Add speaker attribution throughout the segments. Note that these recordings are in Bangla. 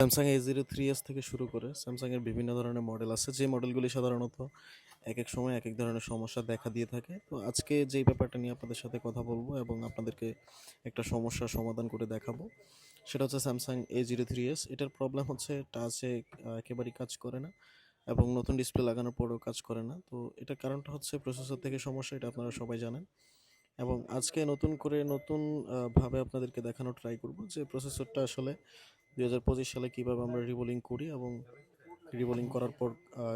Speaker 1: Samsung A zero three S থেকে শুরু করে স্যামসাংয়ের বিভিন্ন ধরনের মডেল আছে। যে মডেলগুলি সাধারণত এক এক সময় এক এক ধরনের সমস্যা দেখা দিয়ে থাকে। তো আজকে যেই ব্যাপারটা নিয়ে আপনাদের সাথে কথা বলব এবং আপনাদেরকে একটা সমস্যার সমাধান করে দেখাবো, সেটা হচ্ছে Samsung A zero three S এটার প্রবলেম হচ্ছে টাচে একেবারেই কাজ করে না এবং নতুন ডিসপ্লে লাগানোর পরেও কাজ করে না। তো এটার কারণটা হচ্ছে প্রসেসর থেকে সমস্যা, এটা আপনারা সবাই জানেন। এবং আজকে নতুন করে নতুন ভাবে আপনাদেরকে দেখানোর ট্রাই করব যে প্রসেসরটা আসলে দুই হাজার পঁচিশ সালে কীভাবে আমরা রিবোলিং করি এবং রিবোলিং করার পর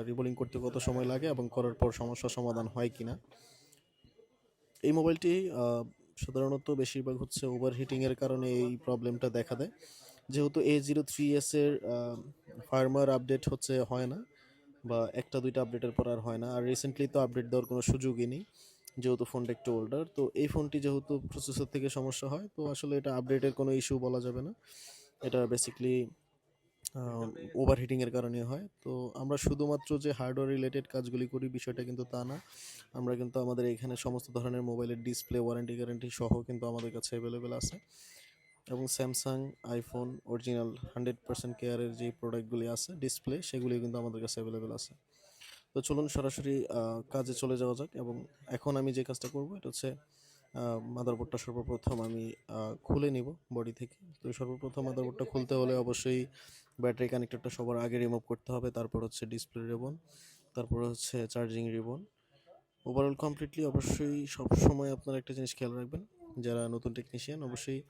Speaker 1: রিবোলিং করতে কত সময় লাগে এবং করার পর সমস্যার সমাধান হয় কি না এই মোবাইলটি সাধারণত বেশিরভাগ হচ্ছে ওভারহিটিংয়ের কারণে এই প্রবলেমটা দেখা দেয়। যেহেতু এ জিরো থ্রি এস এর ফার্মার আপডেট হচ্ছে, হয় না বা একটা দুইটা আপডেটের পর আর হয় না। আর রিসেন্টলি তো আপডেট দেওয়ার কোনো সুযোগই নেই, যেহেতু ফোনটা একটু ওল্ডার তো এই ফোনটি যেহেতু প্রসেসর থেকে সমস্যা হয়, তো আসলে এটা আপডেটের কোনো ইস্যু বলা যাবে না। এটা বেসিকলি ওভারহিটিংয়ের কারণে হয়। তো আমরা শুধুমাত্র যে হার্ডওয়্যার রিলেটেড কাজগুলি করি, বিষয়টা কিন্তু তা না। আমরা কিন্তু আমাদের এখানে সমস্ত ধরনের মোবাইলের ডিসপ্লে ওয়ারেন্টি গ্যারেন্টি সহ কিন্তু আমাদের কাছে অ্যাভেলেবেল আছে। এবং Samsung iPhone original hundred percent কেয়ারের যে প্রোডাক্টগুলি আছে ডিসপ্লে সেগুলি কিন্তু আমাদের কাছে অ্যাভেলেবেল আছে। তো চলুন সরাসরি কাজে চলে যাওয়া যাক। এবং এখন আমি যে কাজটা করব, এটা হচ্ছে মাদারবোর্ডটা সর্বপ্রথম আমি খুলে নিব বডি থেকে। তো সর্বপ্রথম মাদারবোর্ডটা খুলতে হলে অবশ্যই ব্যাটারি কানেক্টরটা সবার আগে রিমুভ করতে হবে। তারপর হচ্ছে ডিসপ্লে রিবন তারপর হচ্ছে চার্জিং রিবন ওভারঅল কমপ্লিটলি অবশ্যই সব সময় আপনারা একটা জিনিস খেয়াল রাখবেন, যারা নতুন টেকনিশিয়ান অবশ্যই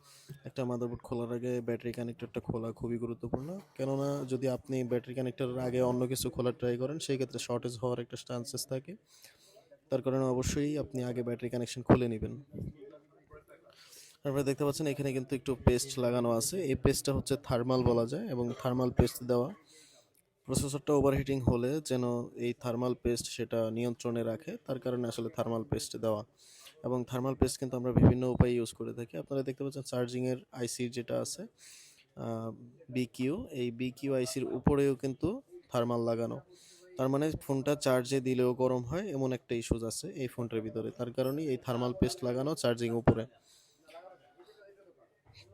Speaker 1: একটা মাদারবোর্ড খোলার আগে ব্যাটারি কানেক্টরটা খোলা খুবই গুরুত্বপূর্ণ। কেননা যদি আপনি ব্যাটারি কানেক্টরের আগে অন্য কিছু খোলার ট্রাই করেন, সেই ক্ষেত্রে শর্টেজ হওয়ার একটা চান্সেস থাকে। তার কারণে অবশ্যই আপনি আগে ব্যাটারি কানেকশন খুলে নেবেন। আপনারা দেখতে পাচ্ছেন এখানে কিন্তু একটু পেস্ট লাগানো আছে। এই পেস্টটা হচ্ছে থার্মাল বলা যায় এবং থার্মাল পেস্ট দেওয়া। প্রসেসরটা ওভারহিটিং হলে যেন এই থার্মাল পেস্ট সেটা নিয়ন্ত্রণে রাখে, তার কারণে আসলে থার্মাল পেস্ট দেওয়া। এবং থার্মাল পেস্ট কিন্তু আমরা বিভিন্ন উপায়ে ইউজ করে থাকি। আপনারা দেখতে পাচ্ছেন চার্জিংয়ের আইসির যেটা আছে বিকিউ এই বিকিউ আইসির উপরেও কিন্তু থার্মাল লাগানো। তার মানে ফোনটা চার্জে দিলেও গরম হয়, এমন একটা ইস্যুজ আছে এই ফোনটার ভিতরে। তার কারণেই এই থার্মাল পেস্ট লাগানো চার্জিং উপরে।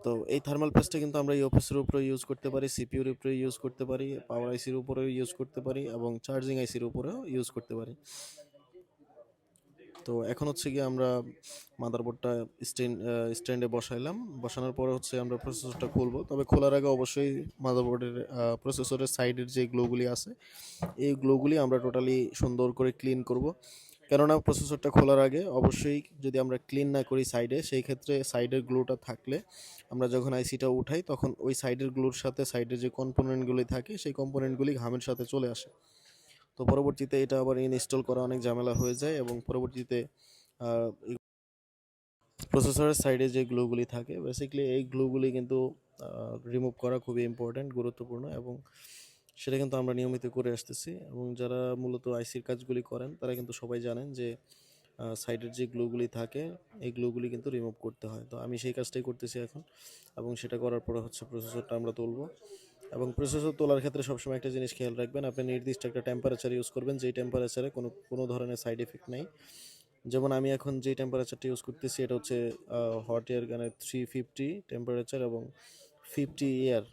Speaker 1: তো এই থার্মাল পেস্টটা কিন্তু আমরা ইউপিএসের উপরে ইউজ করতে পারি সিপিউর উপরে ইউজ করতে পারি পাওয়ার আইসির উপরেও ইউজ করতে পারি এবং চার্জিং আইসির উপরেও ইউজ করতে পারি। তো এখন হচ্ছে গিয়ে আমরা মাদারবোর্ডটা স্ট্যান্ড স্ট্যান্ডে বসাইলাম। বসানোর পরে হচ্ছে আমরা প্রসেসরটা খুলবো। তবে খোলার আগে অবশ্যই মাদারবোর্ডের প্রসেসরের সাইডের যে গ্লোগুলি আছে, এই গ্লোগুলি আমরা টোটালি সুন্দর করে ক্লিন করব। কেননা প্রসেসরটা খোলার আগে অবশ্যই যদি আমরা ক্লিন না করি সাইডে সেই ক্ষেত্রে সাইডের গ্লোটা থাকলে আমরা যখন আইসিটা উঠাই, তখন ওই সাইডের গ্লোর সাথে সাইডের যে কম্পোনেন্টগুলি থাকে, সেই কম্পোনেন্টগুলি ঘামের সাথে চলে আসে। তো পরবর্তীতে এটা আবার ইনস্টল করা অনেক ঝামেলা হয়ে যায় এবং পরবর্তীতে প্রসেসরের সাইডে যে গ্লোগুলি থাকে বেসিক্যালি এই গ্লোগুলি কিন্তু রিমুভ করা খুবই ইম্পর্ট্যান্ট গুরুত্বপূর্ণ এবং সেটা কিন্তু আমরা নিয়মিত করে আসতেছি এবং যারা মূলত আইসির কাজগুলি করেন, তারা কিন্তু সবাই জানেন যে সাইডের যে গ্লোগুলি থাকে, এই গ্লোগুলি কিন্তু রিমুভ করতে হয়। তো আমি সেই কাজটাই করতেছি এখন এবং সেটা করার পরে হচ্ছে প্রসেসরটা আমরা তুলবো। এবং প্রসেসর তোলার ক্ষেত্রে সবসময় একটা জিনিস খেয়াল রাখবেন, আপনি নির্দিষ্ট একটা টেম্পারেচার ইউজ করবেন, যেই টেম্পারেচারে কোনো কোনো ধরনের সাইড এফেক্ট নেই। যেমন আমি এখন যে টেম্পারেচারটা ইউজ করতেছি, এটা হচ্ছে হট এয়ার গানের থ্রি ফিফটি টেম্পারেচার এবং ফিফটি এয়ার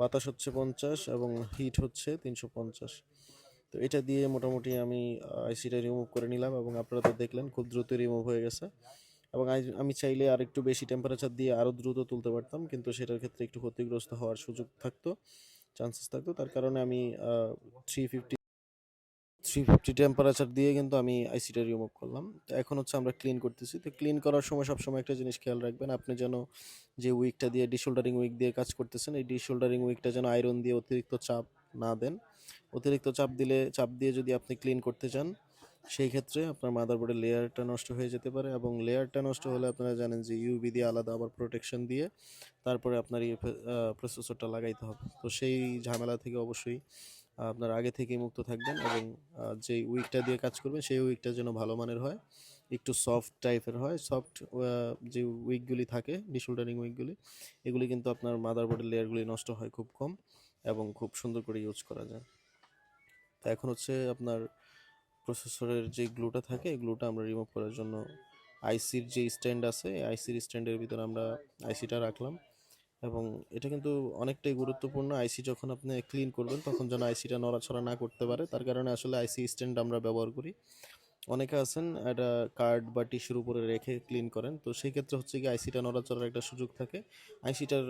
Speaker 1: বাতাস হচ্ছে পঞ্চাশ এবং হিট হচ্ছে তিনশো পঞ্চাশ। তো এটা দিয়ে মোটামুটি আমি আইসিটা রিমুভ করে নিলাম এবং আপনারা তো দেখলেন খুব দ্রুত রিমুভ হয়ে গেছে। এবং আমি চাইলে আর একটু বেশি টেম্পারেচার দিয়ে আরও দ্রুত তুলতে পারতাম, কিন্তু সেটার ক্ষেত্রে একটু ক্ষতিগ্রস্ত হওয়ার সুযোগ থাকতো চান্সেস থাকতো। তার কারণে আমি three fifty three fifty temperature দিয়ে কিন্তু আমি আইসিটা রিমুভ করলাম। তো এখন হচ্ছে আমরা ক্লিন করতেছি। তো ক্লিন করার সময় সবসময় একটা জিনিস খেয়াল রাখবেন, আপনি যেন যে উইকটা দিয়ে ডিশোল্ডারিং উইক দিয়ে কাজ করতেছেন, এই ডিশোল্ডারিং উইকটা যেন আয়রন দিয়ে অতিরিক্ত চাপ না দেন। অতিরিক্ত চাপ দিলে, চাপ দিয়ে যদি আপনি ক্লিন করতে চান সেই ক্ষেত্রে আপনার মাদারবোর্ডের লেয়ারটা নষ্ট হয়ে যেতে পারে এবং লেয়ারটা নষ্ট হলে আপনারা জানেন যে ইউবি দিয়ে আলাদা আবার প্রোটেকশন দিয়ে তারপরে আপনার প্রসেসরটা লাগাইতে হবে। তো সেই ঝামেলা থেকে অবশ্যই আপনার আগে থেকেই মুক্ত থাকবেন এবং যেই উইকটা দিয়ে কাজ করবেন সেই উইকটা যেন ভালো মানের হয়, একটু সফট টাইপের হয়। সফট যে উইকগুলি থাকে ডিশোল্ডারিং উইকগুলি এগুলি কিন্তু আপনার মাদারবোর্ডের লেয়ারগুলি নষ্ট হয় খুব কম এবং খুব সুন্দর করে ইউজ করা যায়। তো এখন হচ্ছে আপনার প্রসেসরের যে গ্লুটা থাকে, এই গ্লুটা আমরা রিমুভ করার জন্য আইসির যে স্ট্যান্ড আছে আইসির স্ট্যান্ডের ভিতরে আমরা আইসিটা রাখলাম। এবং এটা কিন্তু অনেকটাই গুরুত্বপূর্ণ। আইসি যখন আপনি ক্লিন করবেন, তখন যেন আইসিটা নড়াচড়া না করতে পারে। তার কারণে আসলে আইসি স্ট্যান্ড আমরা ব্যবহার করি। অনেকে আছেন একটা কার্ড বা টিস্যুর উপরে রেখে ক্লিন করেন। তো সেই ক্ষেত্রে হচ্ছে কি আইসিটা নড়াচড়ার একটা সুযোগ থাকে। আইসিটার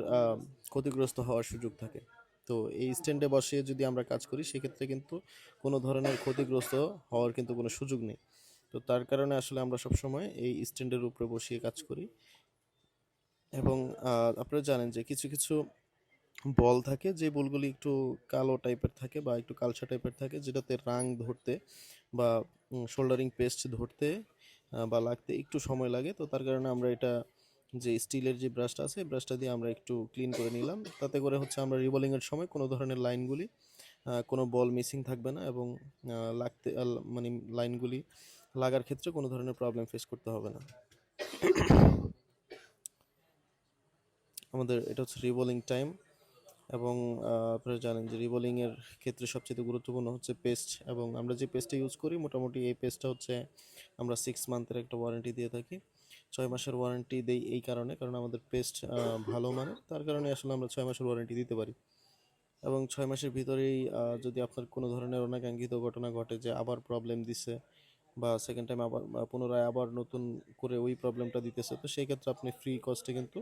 Speaker 1: ক্ষতিগ্রস্ত হওয়ার সুযোগ থাকে। তো এই স্ট্যান্ডে বসিয়ে যদি আমরা কাজ করি, সেক্ষেত্রে কিন্তু কোনো ধরনের ক্ষতিগ্রস্ত হওয়ার কিন্তু কোনো সুযোগ নেই। তো তার কারণে আসলে আমরা সবসময় এই স্ট্যান্ডের উপরে বসিয়ে কাজ করি। এবং আপনারা জানেন যে কিছু কিছু বল থাকে, যে বলগুলি একটু কালো টাইপের থাকে বা একটু কালচা টাইপের থাকে, যেটাতে রাং ধরতে বা শোল্ডারিং পেস্ট ধরতে বা লাগতে একটু সময় লাগে। তো তার কারণে আমরা এটা যে স্টিলের যে ব্রাশটা আছে ব্রাশটা দিয়ে আমরা একটু ক্লিন করে নিলাম। তাতে করে হচ্ছে আমরা রিবলিংয়ের সময় কোনো ধরনের লাইনগুলি কোনো বল মিসিং থাকবে না এবং লাগতে মানে লাইনগুলি লাগার ক্ষেত্রে কোনো ধরনের প্রবলেম ফেস করতে হবে না। আমাদের এটা হচ্ছে রিবলিং টাইম এবং আপনারা জানেন যে রিবলিংয়ের ক্ষেত্রে সবচেয়ে গুরুত্বপূর্ণ হচ্ছে পেস্ট এবং আমরা যে পেস্টটা ইউজ করি, মোটামুটি এই পেস্টটা হচ্ছে আমরা সিক্স মান্থের একটা ওয়ারেন্টি দিয়ে থাকি। ছয় মাসের ওয়ারেন্টি দেই এই কারণে, কারণ আমাদের পেস্ট ভালো মানে তার কারণে আসলে আমরা ছয় মাসের ওয়ারেন্টি দিতে পারি। এবং ছয় মাসের ভিতরেই যদি আপনার কোনো ধরনের অনাকাঙ্ক্ষিত ঘটনা ঘটে যে আবার প্রবলেম দিছে বা সেকেন্ড টাইম আবার পুনরায় আবার নতুন করে ওই প্রবলেমটা দিতেছে, তো সেই ক্ষেত্রে আপনি ফ্রি কস্টে কিন্তু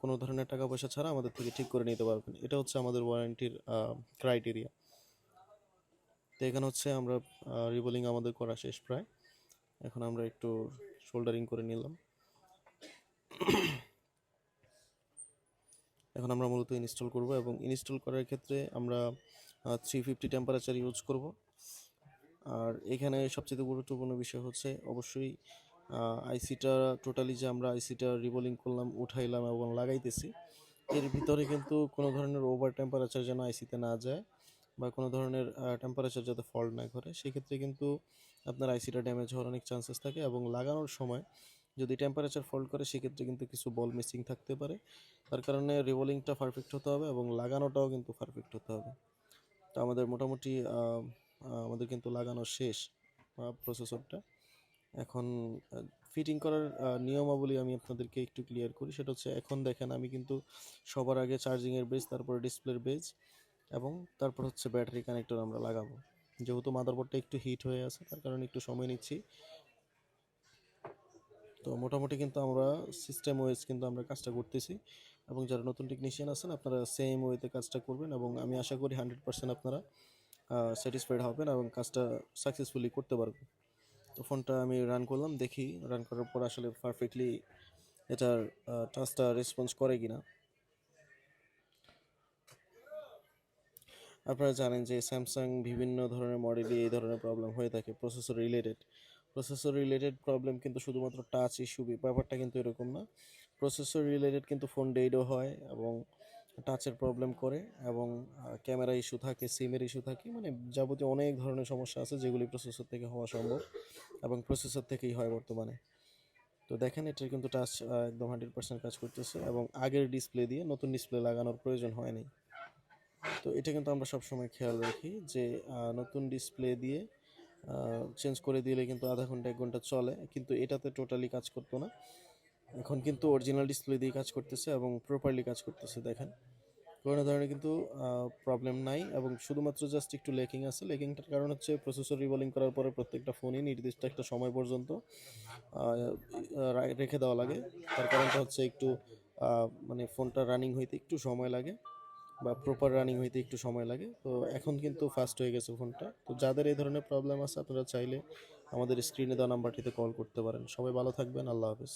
Speaker 1: কোনো ধরনের টাকা পয়সা ছাড়া আমাদের থেকে ঠিক করে নিতে পারবেন। এটা হচ্ছে আমাদের ওয়ারেন্টির ক্রাইটেরিয়া তো এখানে হচ্ছে আমরা রিবোলিং আমাদের করা শেষ প্রায়। এখন আমরা একটু শোল্ডারিং করে নিলাম। এখন আমরা মূলত ইনস্টল করব এবং ইনস্টল করার ক্ষেত্রে আমরা থ্রি ফিফটি টেম্পারেচার ইউজ করব। আর এখানে সবচেয়ে গুরুত্বপূর্ণ বিষয় হচ্ছে অবশ্যই আইসিটা টোটালি যে আমরা আইসিটা রিবোলিং করলাম, উঠাইলাম এবং লাগাইতেছি, এর ভিতরে কিন্তু কোনো ধরনের ওভার টেম্পারেচার যেন আইসিতে না যায় বা কোনো ধরনের টেম্পারেচার যাতে ফল্ট না করে, সেক্ষেত্রে কিন্তু আপনার আইসিটা ড্যামেজ হওয়ার অনেক চান্সেস থাকে এবং লাগানোর সময় যদি টেম্পারেচার ফল্ট করে, সেক্ষেত্রে কিন্তু কিছু বল মিসিং থাকতে পারে। তার কারণে রিবোলিংটা পারফেক্ট হতে হবে এবং লাগানোটাও কিন্তু পারফেক্ট হতে হবে। তো আমাদের মোটামুটি আমাদের কিন্তু লাগানো শেষ প্রসেসরটা এখন ফিটিং করার নিয়মাবলী আমি আপনাদেরকে একটু ক্লিয়ার করি। সেটা হচ্ছে এখন দেখেন, আমি কিন্তু সবার আগে চার্জিংয়ের বেজ তারপরে ডিসপ্লের বেজ এবং তারপর হচ্ছে ব্যাটারি কানেক্টর আমরা লাগাবো। যেহেতু মাদারবোর্ডটা একটু হিট হয়ে আছে, তার কারণে একটু সময় নিচ্ছি। তো মোটামুটি কিন্তু আমরা সিস্টেম ওয়েজ কিন্তু আমরা কাজটা করতেছি। এবং যারা নতুন টেকনিশিয়ান আছেন, আপনারা সেম ওয়েতে কাজটা করবেন এবং আমি আশা করি হান্ড্রেড পার্সেন্ট আপনারা স্যাটিসফাইড হবেন এবং কাজটা সাকসেসফুলি করতে পারবেন। তো ফোনটা আমি রান করলাম, দেখি রান করার পর আসলে পারফেক্টলি এটার টাচটা রেসপন্স করে কিনা। আপনারা জানেন যে স্যামসাং বিভিন্ন ধরনের মডেলই এই ধরনের প্রবলেম হয়ে থাকে processor related processor related problem কিন্তু শুধুমাত্র টাচ ইস্যু ব্যাপারটা কিন্তু এরকম না। প্রসেসর রিলেটেড কিন্তু ফোন ডেডও হয় এবং টাচের প্রবলেম করে এবং ক্যামেরা ইস্যু থাকে সিমের ইস্যু থাকে। মানে যাবতীয় অনেক ধরনের সমস্যা আছে যেগুলি প্রসেসর থেকে হওয়া সম্ভব এবং প্রসেসর থেকেই হয় বর্তমানে। তো দেখেন, এটার কিন্তু টাচ একদম হান্ড্রেড পার্সেন্ট কাজ করতেছে এবং আগের ডিসপ্লে দিয়ে নতুন ডিসপ্লে লাগানোর প্রয়োজন হয়নি তো এটা কিন্তু আমরা সবসময় খেয়াল রাখি যে নতুন ডিসপ্লে দিয়ে চেঞ্জ করে দিলে কিন্তু আধা ঘণ্টা, এক ঘণ্টা চলে। কিন্তু এটাতে টোটালি কাজ করতো না। এখন কিন্তু অরিজিনাল ডিসপ্লে দিয়ে কাজ করতেছে এবং প্রপারলি কাজ করতেছে, দেখেন। কোনো ধরনের কিন্তু প্রবলেম নাই এবং শুধুমাত্র জাস্ট একটু লেকিং আছে। লেকিংটার কারণ হচ্ছে প্রসেসর রিবোলিং করার পরে প্রত্যেকটা ফোনই নির্দিষ্ট একটা সময় পর্যন্ত রেখে দেওয়া লাগে। তার কারণটা হচ্ছে একটু মানে ফোনটা রানিং হইতে একটু সময় লাগে। বা প্রপার রানিং হইতে একটু সময় লাগে। তো এখন কিন্তু ফাস্ট হয়ে গেছে ফোনটা তো যাদের এই ধরনের প্রবলেম আছে, আপনারা চাইলে আমাদের স্ক্রিনে দেওয়া নাম্বারটিতে কল করতে পারেন। সবাই ভালো থাকবেন, আল্লাহ হাফেজ।